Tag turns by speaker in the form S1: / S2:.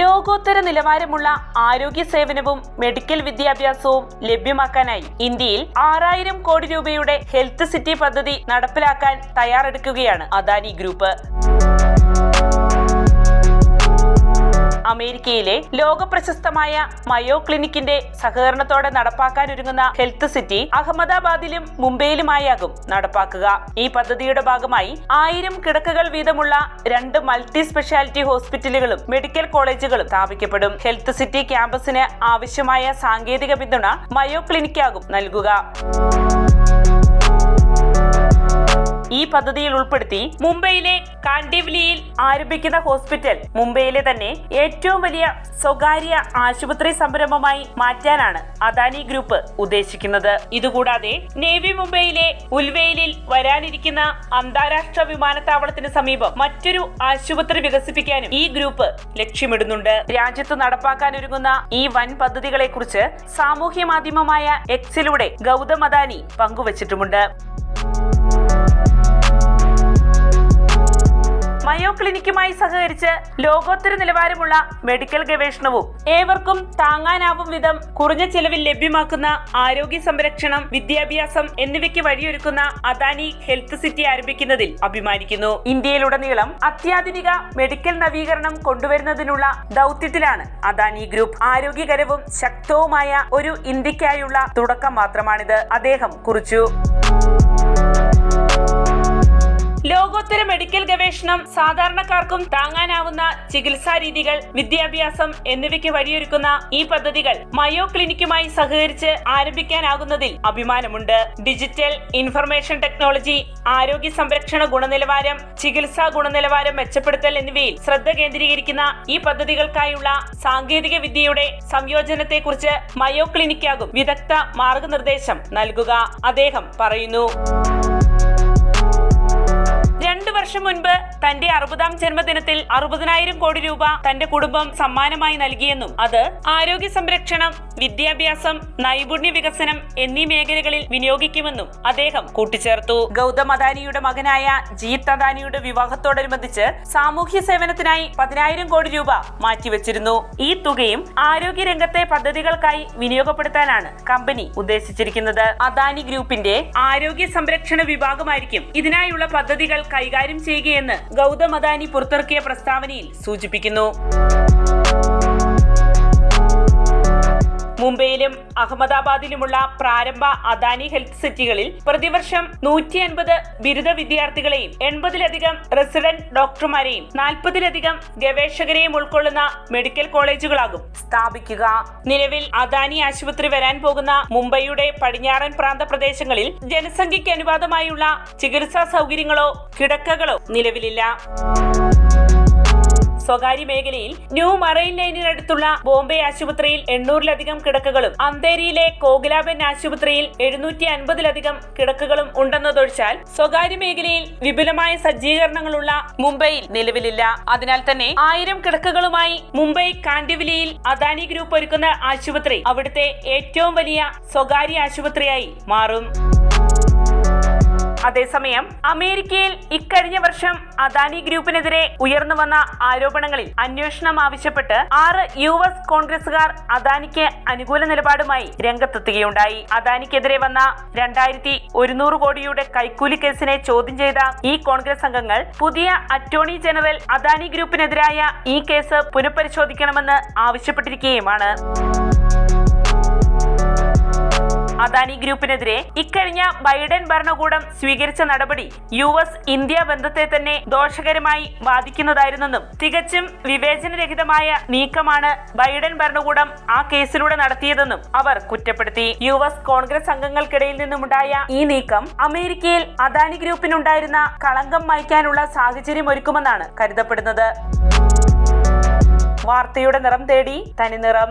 S1: ലോകോത്തര നിലവാരമുള്ള ആരോഗ്യ സേവനവും മെഡിക്കൽ വിദ്യാഭ്യാസവും ലഭ്യമാക്കാനായി ഇന്ത്യയിൽ ആറായിരം കോടി രൂപയുടെ ഹെൽത്ത് സിറ്റി പദ്ധതി നടപ്പിലാക്കാൻ തയ്യാറെടുക്കുകയാണ് അദാനി ഗ്രൂപ്പ്. അമേരിക്കയിലെ ലോകപ്രശസ്തമായ മയോ ക്ലിനിക്കിന്റെ സഹകരണത്തോടെ നടപ്പാക്കാൻ ഒരുങ്ങുന്ന ഹെൽത്ത് സിറ്റി അഹമ്മദാബാദിലും മുംബൈയിലുമായാകും നടപ്പാക്കുക. ഈ പദ്ധതിയുടെ ഭാഗമായി ആയിരം കിടക്കകൾ വീതമുള്ള രണ്ട് മൾട്ടി സ്പെഷ്യാലിറ്റി ഹോസ്പിറ്റലുകളും മെഡിക്കൽ കോളേജുകളും സ്ഥാപിക്കപ്പെടും. ഹെൽത്ത് സിറ്റി ക്യാമ്പസിന് ആവശ്യമായ സാങ്കേതിക പിന്തുണ മയോ ക്ലിനിക്കാകും നൽകുക. ഈ പദ്ധതിയിൽ ഉൾപ്പെടുത്തി മുംബൈയിലെ കാണ്ടിവ്ലിയിൽ ആരംഭിക്കുന്ന ഹോസ്പിറ്റൽ മുംബൈയിലെ തന്നെ ഏറ്റവും വലിയ സ്വകാര്യ ആശുപത്രി സംരംഭമായി മാറ്റാനാണ് അദാനി ഗ്രൂപ്പ് ഉദ്ദേശിക്കുന്നത്. ഇതുകൂടാതെ നേവി മുംബൈയിലെ ഉൽവേലിൽ വരാനിരിക്കുന്ന അന്താരാഷ്ട്ര വിമാനത്താവളത്തിന് സമീപം മറ്റൊരു ആശുപത്രി വികസിപ്പിക്കാനും ഈ ഗ്രൂപ്പ് ലക്ഷ്യമിടുന്നുണ്ട്. രാജ്യത്ത് നടപ്പാക്കാൻ ഒരുങ്ങുന്ന ഈ വൻ പദ്ധതികളെ കുറിച്ച് സാമൂഹ്യ മാധ്യമമായ എക്സിലൂടെ ഗൗതം അദാനി പങ്കുവച്ചിട്ടുമുണ്ട്. മയോ ക്ലിനിക്കുമായി സഹകരിച്ച് ലോകോത്തര നിലവാരമുള്ള മെഡിക്കൽ ഗവേഷണവും ഏവർക്കും താങ്ങാനാവും വിധം കുറഞ്ഞ ചെലവിൽ ലഭ്യമാക്കുന്ന ആരോഗ്യ സംരക്ഷണം വിദ്യാഭ്യാസം എന്നിവയ്ക്ക് വഴിയൊരുക്കുന്ന അദാനി ഹെൽത്ത് സിറ്റി ആരംഭിക്കുന്നതിൽ അഭിമാനിക്കുന്നു. ഇന്ത്യയിലുടനീളം അത്യാധുനിക മെഡിക്കൽ നവീകരണം കൊണ്ടുവരുന്നതിനുള്ള ദൗത്യത്തിലാണ് അദാനി ഗ്രൂപ്പ്. ആരോഗ്യകരവും ശക്തവുമായ ഒരു ഇന്ത്യക്കായുള്ള തുടക്കം മാത്രമാണിത്. അദ്ദേഹം കുറിച്ചു. ലോകോത്തര മെഡിക്കൽ ഗവേഷണം സാധാരണക്കാർക്കും താങ്ങാനാവുന്ന ചികിത്സാ രീതികൾ വിദ്യാഭ്യാസം എന്നിവയ്ക്ക് വഴിയൊരുക്കുന്ന ഈ പദ്ധതികൾ മയോ ക്ലിനിക്കുമായി സഹകരിച്ച് ആരംഭിക്കാനാകുന്നതിൽ അഭിമാനമുണ്ട്. ഡിജിറ്റൽ ഇൻഫർമേഷൻ ടെക്നോളജി ആരോഗ്യ സംരക്ഷണ ഗുണനിലവാരം ചികിത്സാ ഗുണനിലവാരം മെച്ചപ്പെടുത്തൽ എന്നിവയിൽ ശ്രദ്ധ കേന്ദ്രീകരിക്കുന്ന ഈ പദ്ധതികൾക്കായുള്ള സാങ്കേതിക വിദ്യയുടെ സംയോജനത്തെക്കുറിച്ച് മയോ ക്ലിനിക്കാകും വിദഗ്ധ മാർഗനിർദ്ദേശം നൽകുക. അദ്ദേഹം പറയുന്നു. വർഷം മുൻപ് തന്റെ അറുപതാം ജന്മദിനത്തിൽ അറുപതിനായിരം കോടി രൂപ തന്റെ കുടുംബം സമ്മാനമായി നൽകിയെന്നും അത് ആരോഗ്യ സംരക്ഷണം വിദ്യാഭ്യാസം നൈപുണ്യ വികസനം എന്നീ മേഖലകളിൽ വിനിയോഗിക്കുമെന്നും അദ്ദേഹം കൂട്ടിച്ചേർത്തു. ഗൗതം അദാനിയുടെ മകനായ ജീത് അദാനിയുടെ വിവാഹത്തോടനുബന്ധിച്ച് സാമൂഹ്യ സേവനത്തിനായി പതിനായിരം കോടി രൂപ മാറ്റിവെച്ചിരുന്നു. ഈ തുകയും ആരോഗ്യ രംഗത്തെ പദ്ധതികൾക്കായി വിനിയോഗപ്പെടുത്താനാണ് കമ്പനി ഉദ്ദേശിച്ചിരിക്കുന്നത്. അദാനി ഗ്രൂപ്പിന്റെ ആരോഗ്യ സംരക്ഷണ വിഭാഗമായിരിക്കും ഇതിനായുള്ള പദ്ധതികൾ കൈകാര്യം ചെയ്യുകയെന്ന് ഗൗതം അദാനി പുറത്തിറക്കിയ പ്രസ്താവനയിൽ സൂചിപ്പിക്കുന്നു. മുംബൈയിലും അഹമ്മദാബാദിലുമുള്ള പ്രാരംഭ അദാനി ഹെൽത്ത് സിറ്റികളിൽ പ്രതിവർഷം നൂറ്റി അൻപത് ബിരുദ വിദ്യാർത്ഥികളെയും എൺപതിലധികം റെസിഡന്റ് ഡോക്ടർമാരെയും നാൽപ്പതിലധികം ഗവേഷകരെയും ഉൾക്കൊള്ളുന്ന മെഡിക്കൽ കോളേജുകളാകും സ്ഥാപിക്കുക. നിലവിൽ അദാനി ആശുപത്രി വരാൻ പോകുന്ന മുംബൈയുടെ പടിഞ്ഞാറൻ പ്രാന്ത പ്രദേശങ്ങളിൽ ജനസംഖ്യയ്ക്ക് അനുവാദമായുള്ള ചികിത്സാ സൗകര്യങ്ങളോ കിടക്കകളോ നിലവിലില്ല. സ്വകാര്യ മേഖലയിൽ ന്യൂ മറൈൻ ലൈനിനടുത്തുള്ള ബോംബെ ആശുപത്രിയിൽ എണ്ണൂറിലധികം കിടക്കകളും അന്തേരിയിലെ കോകിലാബൻ ആശുപത്രിയിൽ എഴുന്നൂറ്റി അൻപതിലധികം കിടക്കകളും ഉണ്ടെന്നതൊഴിച്ചാൽ സ്വകാര്യ മേഖലയിൽ വിപുലമായ സജ്ജീകരണങ്ങളുള്ള മുംബൈയിൽ നിലവിലില്ല. അതിനാൽ തന്നെ ആയിരം കിടക്കകളുമായി മുംബൈ കാണ്ടിവിലിയിൽ അദാനി ഗ്രൂപ്പ് ഒരുക്കുന്ന ആശുപത്രി അവിടുത്തെ ഏറ്റവും വലിയ സ്വകാര്യ ആശുപത്രിയായി മാറും. അതേസമയം അമേരിക്കയിൽ ഇക്കഴിഞ്ഞ വർഷം അദാനി ഗ്രൂപ്പിനെതിരെ ഉയർന്നു വന്ന ആരോപണങ്ങളിൽ അന്വേഷണം ആവശ്യപ്പെട്ട് ആറ് യു എസ് കോൺഗ്രസുകാർ അദാനിക്ക് അനുകൂല നിലപാടുമായി രംഗത്തെത്തുകയുണ്ടായി. അദാനിക്കെതിരെ വന്ന രണ്ടായിരത്തി ഒരുന്നൂറ് കോടിയുടെ കൈക്കൂലി കേസിനെ ചോദ്യം ചെയ്ത ഈ കോൺഗ്രസ് അംഗങ്ങൾ പുതിയ അറ്റോർണി ജനറൽ അദാനി ഗ്രൂപ്പിനെതിരായ ഈ കേസ് പുനഃപരിശോധിക്കണമെന്ന് ആവശ്യപ്പെട്ടിരിക്കുകയുമാണ്. അദാനി ഗ്രൂപ്പിനെതിരെ ഇക്കഴിഞ്ഞ ബൈഡൻ ഭരണകൂടം സ്വീകരിച്ച നടപടി യു എസ് ഇന്ത്യ ബന്ധത്തെ തന്നെ ദോഷകരമായി ബാധിക്കുന്നതായിരുന്നെന്നും തികച്ചും വിവേചനരഹിതമായ നീക്കമാണ് ബൈഡൻ ഭരണകൂടം ആ കേസിലൂടെ നടത്തിയതെന്നും അവർ കുറ്റപ്പെടുത്തി. യു എസ് കോൺഗ്രസ് അംഗങ്ങൾക്കിടയിൽ നിന്നുമുണ്ടായ ഈ നീക്കം അമേരിക്കയിൽ അദാനി ഗ്രൂപ്പിനുണ്ടായിരുന്ന കളങ്കം മായ്ക്കാനുള്ള സാഹചര്യം ഒരുക്കുമെന്നാണ് കരുതപ്പെടുന്നത്. വാർത്തയുടെ നിറം തേടി തനിനിറം